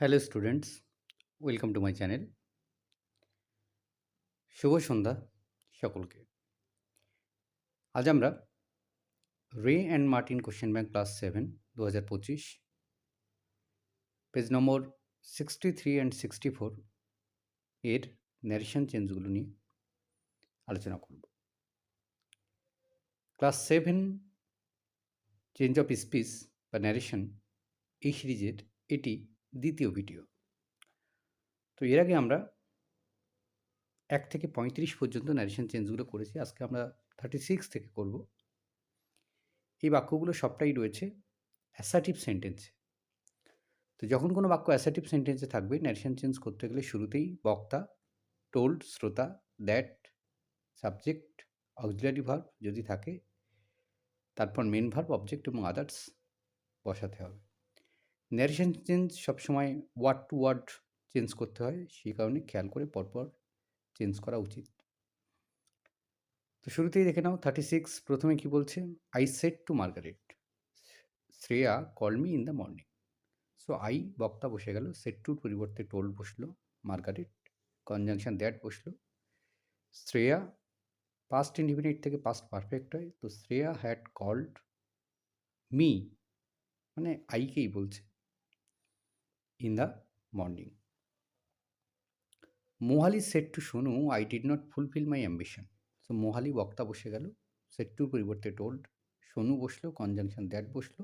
Hello students welcome to my channel শুভ সন্ধ্যা সকলকে। আজ আমরা Ray and Martin question bank class seven দু হাজার পঁচিশ page number sixty three and sixty four এর ন্যারেশন চেঞ্জগুলো নিয়ে আলোচনা করব। Class seven change of speech বা ন্যারেশন এই সিরিজের এটি দ্বিতীয় ভিডিও। তো এর আগে আমরা এক থেকে পঁয়ত্রিশ পর্যন্ত ন্যারেশন চেঞ্জগুলো করেছি, আজকে আমরা থার্টি সিক্স থেকে করব। এই বাক্যগুলো সবটাই রয়েছে অ্যাসাটিভ সেন্টেন্সে তো যখন কোনো বাক্য অ্যাসাটিভ সেন্টেন্সে থাকবে ন্যারেশন চেঞ্জ করতে গেলে শুরুতেই বক্তা টোল্ড শ্রোতা দ্যাট সাবজেক্ট অক্সিলারি ভার্ব যদি থাকে, তারপর মেন ভার্ব অবজেক্ট এবং আদার্স বসাতে হবে। ন্যারেশন চেঞ্জ সবসময় ওয়ার্ড টু ওয়ার্ড চেঞ্জ করতে হয়। সেই কারণে খেয়াল করে পরপর চেঞ্জ করা উচিত। তো শুরুতেই দেখে নাও থার্টি সিক্স প্রথমে কি বলছে? I said to Margaret Shreya call me in the morning so I বক্তা বসে গেল। সেট টুর পরিবর্তে টোল বসল। মার্গারেট কনজাংশন দ্যাট বসল। শ্রেয়া পাস্ট ইন্ডিফিনিট থেকে পাস্ট পারফেক্ট হয়। তো শ্রেয়া হ্যাড কল্ড মি মানে আইকেই বলছে? In the morning Mohali said to Sonu I did not fulfil my ambition so Mohali বক্তা বসে গেল সেট টুর পরিবর্তে টোল্ড সোনু বসল কনজাংশন দ্যাট বসল।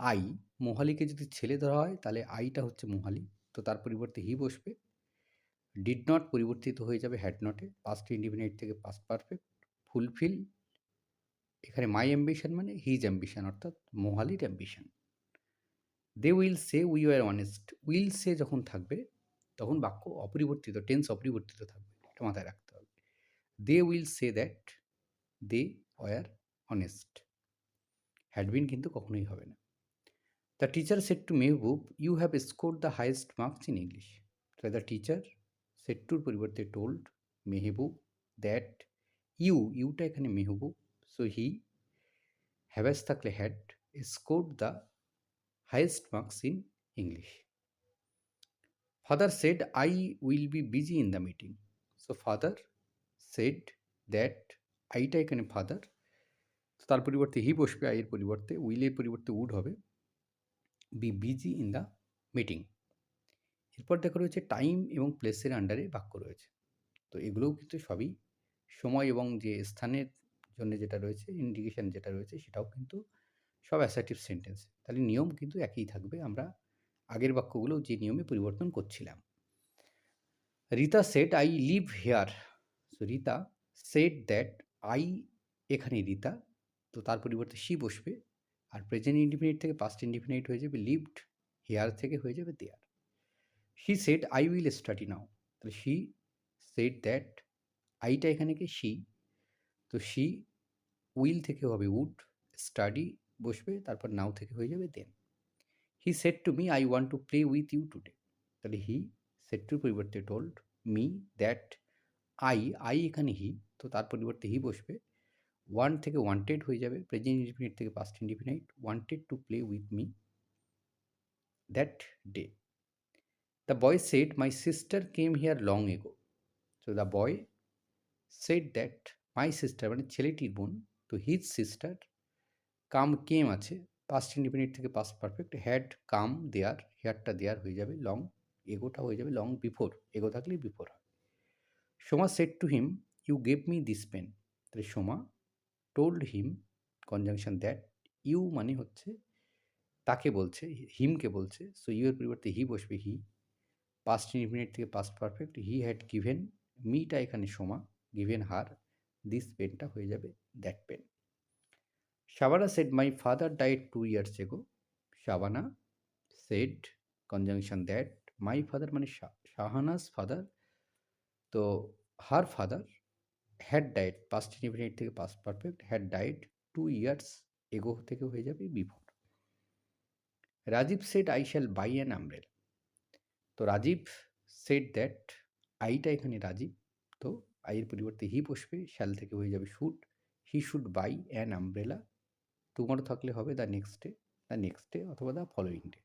আই মোহালিকে যদি ছেলে ধরা হয়, তাহলে আইটা হচ্ছে মোহালি তো তার পরিবর্তে হি বসবে। ডিড নট পরিবর্তিত হয়ে যাবে হ্যাড নটে পাস্ট ইন্ডিপেন্ডেন্ট থেকে পাস্ট পারফেক্ট ফুলফিল এখানে মাই অ্যাম্বিশন মানে হিজ অ্যাম্বিশন অর্থাৎ মোহালির ambition they will say we are honest will say যখন থাকবে, তখন বাক্য অপরিবর্তিত টেন্স অপরিবর্তিত থাকবে, এটা মাথায় রাখতে হবে। They will say that they were honest had been কিন্তু কখনোই হবে না। The teacher said to Mehboob you have score the highest marks in English তাহলে দ্য টিচার সেট টুর পরিবর্তে টোল্ড মেহবুব দ্যাট ইউ ইউটা এখানে Mehboob so he have has থাকলে had score the highest marks in English. Father said, I will be busy in the meeting. So, father said that আইটা এখানে father তার পরিবর্তে he বসবে আইয়ের পরিবর্তে উইলের পরিবর্তে উড হবে be busy in the meeting এরপর দেখা রয়েছে টাইম এবং প্লেসের আন্ডারে বাক্য রয়েছে তো এগুলোও কিন্তু সবই সময় এবং যে স্থানের জন্য যেটা রয়েছে ইন্ডিকেশন যেটা রয়েছে সেটাও কিন্তু সব অ্যাসার্টিভ সেন্টেন্স তাহলে নিয়ম কিন্তু একই থাকবে। আমরা আগের বাক্যগুলো যে নিয়মে পরিবর্তন করছিলাম। Rita said I live here so Rita said that I এখানে রিতা। তো তার পরিবর্তে সি বসবে। আর প্রেজেন্ট ইন্ডিফিনিট থেকে পাস্ট ইন্ডিফিনিট হয়ে যাবে লিভড হেয়ার থেকে হয়ে যাবে there she said I will study now তাহলে শি সেট দ্যাট আইটা এখানে কি? শি তো শি উইল থেকে হবে উড স্টাডি বসবে, তারপর নাও থেকে হয়ে যাবে then he said to me I want to play with you today তাহলে হি সেট টুর পরিবর্তে told me that I I এখানে হি তো তার পরিবর্তে হি বসবে। ওয়ান থেকে ওয়ান্টেড হয়ে যাবে প্রেজেন্ট ইন্ডিফিনিট থেকে past indefinite wanted to play with me that day the boy said my sister came here long ago so the boy said that my sister মানে ছেলেটির বোন, তো হিজ সিস্টার কাম কেম আছে? Past independent থেকে past perfect had come there হেয়ারটা there হয়ে যাবে long এগোটা হয়ে যাবে লং বিফোর এগো থাকলেই বিফোর হয়। Soma said to him you gave me this pen তাহলে Soma told him conjunction that you মানে হচ্ছে তাকে বলছে হিমকে বলছে। সো ইউ এর পরিবর্তে হি বসবে হি পাস্ট ইন্ডিপেন্ডেন্ট থেকে past perfect he had given মিটা এখানে সোমা গিভেন হার দিস পেনটা হয়ে যাবে that pen Shavana said, My father died two years ago. Shavana said, conjunction that, my father মানে শাহানাস ফাদার তো her father had died past indefinite থেকে past perfect had died two years ago থেকে হয়ে যাবে before Rajiv said I shall buy an umbrella তো Rajiv said that আইটা এখানে রাজীব তো আইয়ের পরিবর্তে হি বসবে শ্যাল থেকে হয়ে যাবে should he should buy an umbrella tomorrow থাকলে হবে the next day the next day অথবা the following day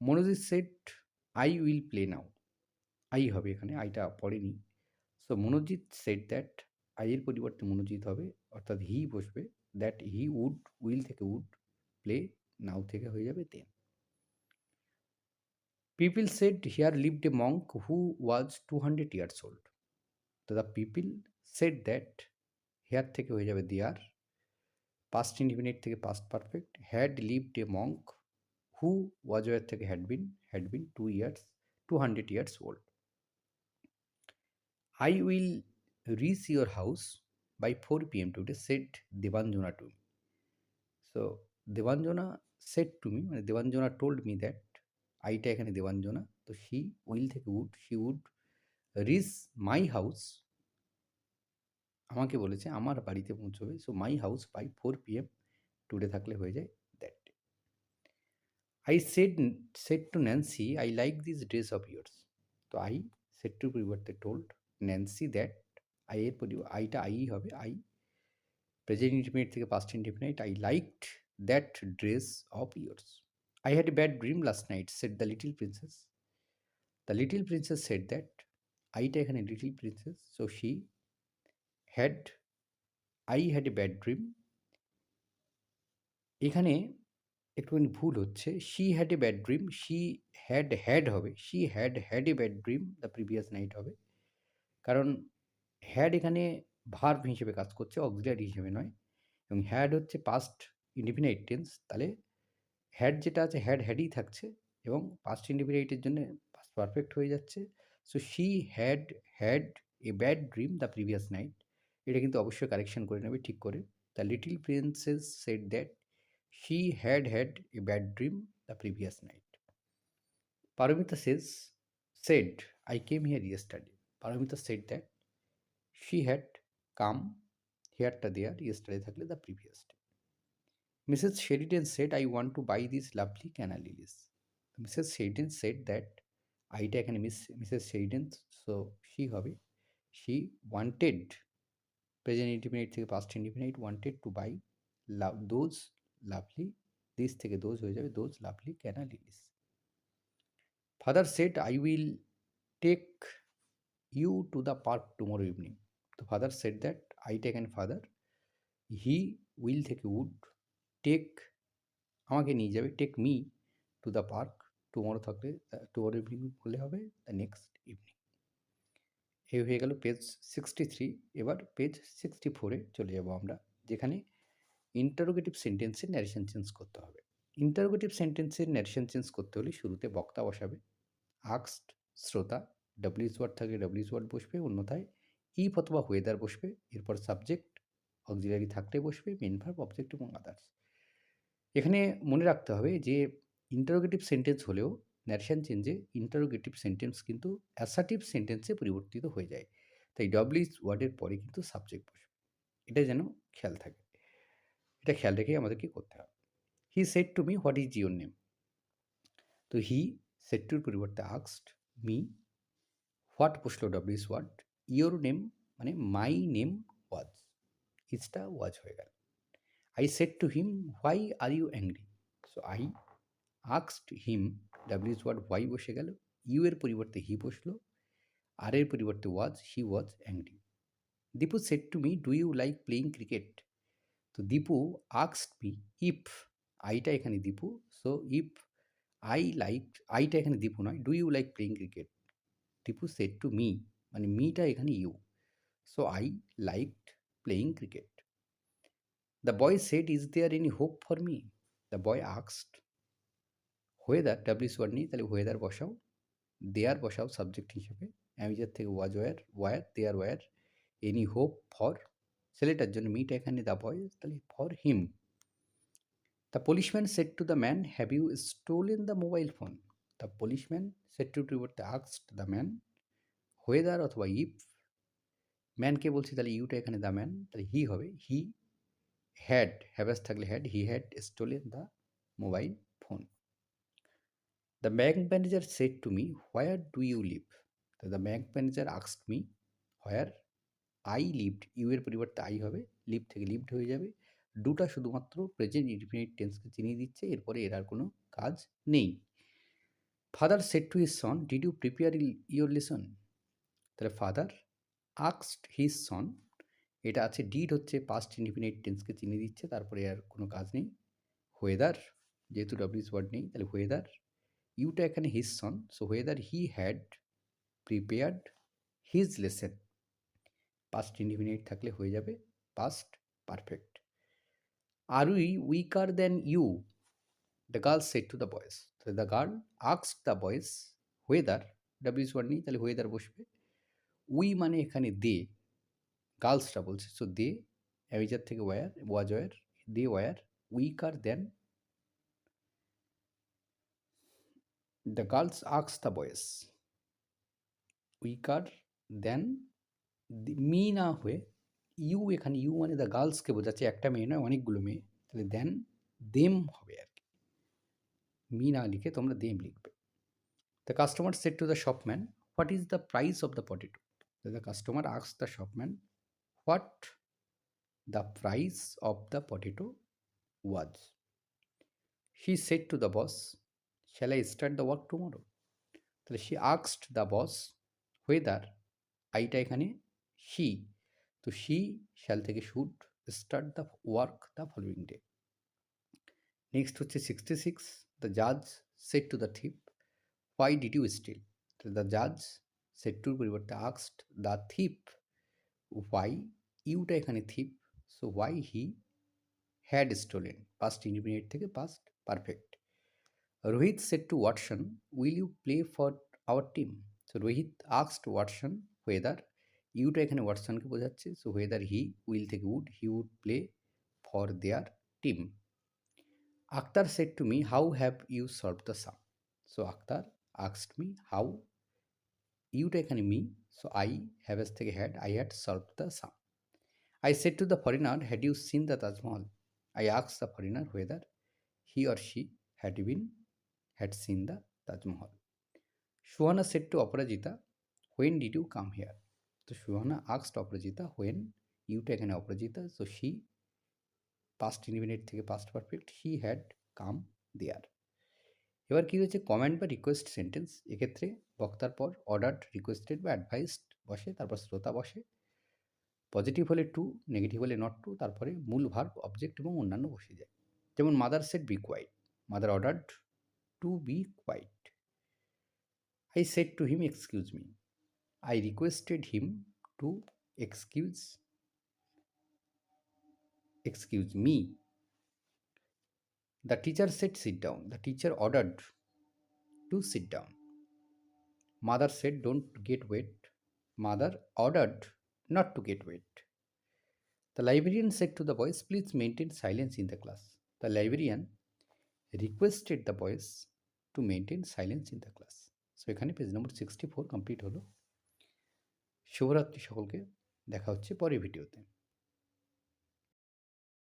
Monojit said I will play now I হবে এখানে আইটা পড়েনি। সো মনোজিৎ সেট দ্যাট আইয়ের পরিবর্তে মনোজিৎ হবে, অর্থাৎ হি বসবে দ্যাট হি উড উইল থেকে উড প্লে নাও থেকে হয়ে যাবে then people said here lived a monk who was two hundred years old তো the people said that here থেকে হয়ে যাবে দেয়ার পাস্ট ইন্ডিপেন্ডেন্ট থেকে past perfect had lived a monk who was were থেকে had been had been two years two hundred years old I will reach your house by four P M today said Debanjana to so Debanjana said to me মানে Debanjana told me that আইটা এখানে দেবাঞ্জনা তো she will থেকে would she would reach my house আমাকে বলেছে আমার বাড়িতে পৌঁছবে। So my house by four P M today থাকলে হয়ে যায় that day I said said to Nancy I like this dress of yours তো আই সেড টুর পরিবর্তে টোল্ড ন্যান্সি দ্যাট আই এর পরি আইটা আই হবে। আই প্রেজেন্ট ইন্ডিপেন্ডেন্ট থেকে past independent I liked that dress of yours I had a bad dream last night, said the little princess. The little princess said that আইটা এখানে little princess so she had I had a bad dream এখানে একটুখানি ভুল হচ্ছে। She had a bad dream she had had হবে। She had had a bad dream the previous night হবে। কারণ had এখানে ভার্ভ হিসেবে কাজ করছে অক্সিলারি হিসেবে নয়। এবং হ্যাড হচ্ছে পাস্ট ইন্ডিফিনাইট টেন্স তাহলে হ্যাড যেটা আছে হ্যাড হ্যাডই থাকছে এবং পাস্ট ইন্ডিফিনাইটের জন্য পাস্ট পারফেক্ট হয়ে যাচ্ছে। So she had had a bad dream the previous night এটা কিন্তু অবশ্যই কারেকশন করে নেবে ঠিক করে the little princess said that she had had a bad dream the previous night Paromita says said I came here yesterday Paromita said that she had come হেয়ারটা there yesterday থাকলে the previous day Mrs. Sheridan said, I want to buy these lovely canna lilies. Mrs. Sheridan said that আইটা এখানে Miss Mrs Sheridan so she হবে she wanted present independent থেকে past independent wanted to buy love those lovely this থেকে those হয়ে যাবে those lovely canna lilies father said I will take you to the park tomorrow evening তো father said that I take এখানে father he will থেকে would take আমাকে নিয়ে যাবে take me to the park tomorrow থাকলে tomorrow evening বললে হবে the next evening এই হয়ে গেল পেজ সিক্সটি থ্রি এবার পেজ সিক্সটি ফোরে চলে যাব আমরা, যেখানে ইন্টারোগেটিভ সেন্টেন্সের ন্যারেশন চেঞ্জ করতে হবে। ইন্টারোগেটিভ সেন্টেন্সের ন্যারেশন চেঞ্জ করতে হলে শুরুতে বক্তা বসাবে আক্সড শ্রোতা ডাব্লিউস ওয়ার্ড থাকলে ডাব্লিউস ওয়ার্ড বসবে, অন্যথায় ইফ অথবা ওয়েদার বসবে, এরপর সাবজেক্ট অক্সিলারি থাকলে বসবে মেন ভার্ব অবজেক্ট এবং আদার্স এখানে মনে রাখতে হবে যে ইন্টারোগেটিভ সেন্টেন্স হলেও ন্যারেশন চেঞ্জে ইন্টারোগেটিভ সেন্টেন্স কিন্তু অ্যাসাটিভ সেন্টেন্সে পরিবর্তিত হয়ে যায়। তাই ডব্লিউস ওয়ার্ডের পরে কিন্তু সাবজেক্ট বসবে। এটা যেন খেয়াল থাকে। এটা খেয়াল রেখে আমাদেরকে করতে হবে। He said to me what is your name তো হি সেট টুর পরিবর্তে আক্সড মি হোয়াট বসল ডব্লিউস ওয়ার্ড ইয়োর নেম মানে মাই নেম ওয়াজ ইজটা ওয়াজ হয়ে গেল। I said to him why are you angry so I asked him, W word Y বসে গেল ইউ এর পরিবর্তে হি বসল আর এর পরিবর্তে was he was angry Dipu said to me do you like playing cricket তো দীপু আক্সড মি ইফ আইটা এখানে Dipu so if I like আইটা এখানে দীপু নয় do you like playing cricket Dipu said to me মানে মিটা এখানে you so I liked playing cricket the boy said is there any hope for me the boy asked. Whether ডাব্লিউস word নেই তাহলে weather বসাও দেয়ার বসাও সাবজেক্ট হিসেবে am is are থেকে was were were there were any hope for ছেলেটার জন্য মিট এখানে দ্য বয় তাহলে for him the policeman said to the man have you stolen the mobile phone the policeman said to to পরিবর্তে আক্সড the man whether অথবা if ম্যানকে বলছি তাহলে ইউটা এখানে দ্য ম্যান তাহলে হি হবে হি হ্যাড হ্যাভাস থাকলে had he had stole stolen the mobile phone the bank manager said to me where do you live the bank manager আক্সড me where I lived you এর পরিবর্তে I হবে leave থেকে lived হয়ে যাবে। দুটা শুধুমাত্র present indefinite টেন্সকে চিনিয়ে দিচ্ছে, এরপরে এর আর কোনো কাজ নেই। Father said to his son did you prepare your lesson তাহলে ফাদার আক্সড হিজ সন এটা আছে ডিড হচ্ছে পাস্ট ইনডিফিনিট টেন্সকে চিনিয়ে দিচ্ছে, তারপরে আর কোনো কাজ নেই। ওয়েদার যেহেতু ডাব্লিউস ওয়ার্ড নেই, তাহলে ওয়েদার ইউটা এখানে his son so whether he had prepared his lesson past indefinite থাকলে হয়ে যাবে past perfect R we weaker than you the girl said to the boys the girl আক্স the boys whether ডাব্লিউস word নেই, তাহলে weather বসবে। We মানে এখানে দে গার্লসরা বলছে। সো দে অ্যাভিজার থেকে were was were they were weaker than the girls আক্স the boys weaker than me না হয়ে ইউ এখানে ইউ মানে দ্য গার্লসকে বোঝাচ্ছে একটা মেয়ে নয় অনেকগুলো মেয়ে তাহলে দেন দেম হবে আর কি মি না লিখে তোমরা দেম লিখবে the customer said to the shopman what is the price of the potato the customer আক্স the shopman what the price of the potato was he said to the boss shall I start the work tomorrow তাহলে she আক্সড the boss whether আইটা এখানে? She তো she shall থেকে should start the work the following day next হচ্ছে sixty six the জাজ said to the thief why did you steal the জাজ said টুর পরিবর্তে আক্সড দ্য থিপ হোয়াই ইউটা এখানে thief so why he had stolen past independent থেকে past perfect Rohit said to Watson will you play for our team so Rohit আক্সড Watson whether ইউটা এখানে ওয়াটসনকে বোঝাচ্ছে সো ওয়েদার হি উইল থেকে would he would play for their team Akhtar said to me how have you solve the sum so Akhtar আক্সড me how ইউটা এখানে me so I have S থেকে had I had solve the sum I said to the foreigner had you seen the Taj Mahal I আক্স the foreigner whether he or she had been had seen the Taj Mahal Suhana said to Aparajita when did you come here তো সুহানা আক্সড Aparajita when ইউটা এখানে Aparajita so she past indefinite থেকে past perfect he had come there এবার কী হয়েছে? Comment বা request sentence এক্ষেত্রে বক্তার পর অর্ডার রিকোয়েস্টেড বা অ্যাডভাইসড বসে, তারপর শ্রোতা বসে। পজিটিভ হলে টু নেগেটিভ হলে নট টু তারপরে মূল ভার্ব অবজেক্ট এবং অন্যান্য বসে যায়। যেমন mother said be quiet mother ordered to be quiet. I said to him, Excuse me. I requested him to excuse excuse me. The teacher said sit down. The teacher ordered to sit down. Mother said don't get wet. Mother ordered not to get wet. The librarian said to the boys please maintain silence in the class. The librarian requested the boys to maintain silence in the class. So এখানে page number sixty four complete হলো। শুভরাত্রি সকলকে। দেখা হচ্ছে পরের ভিডিওতে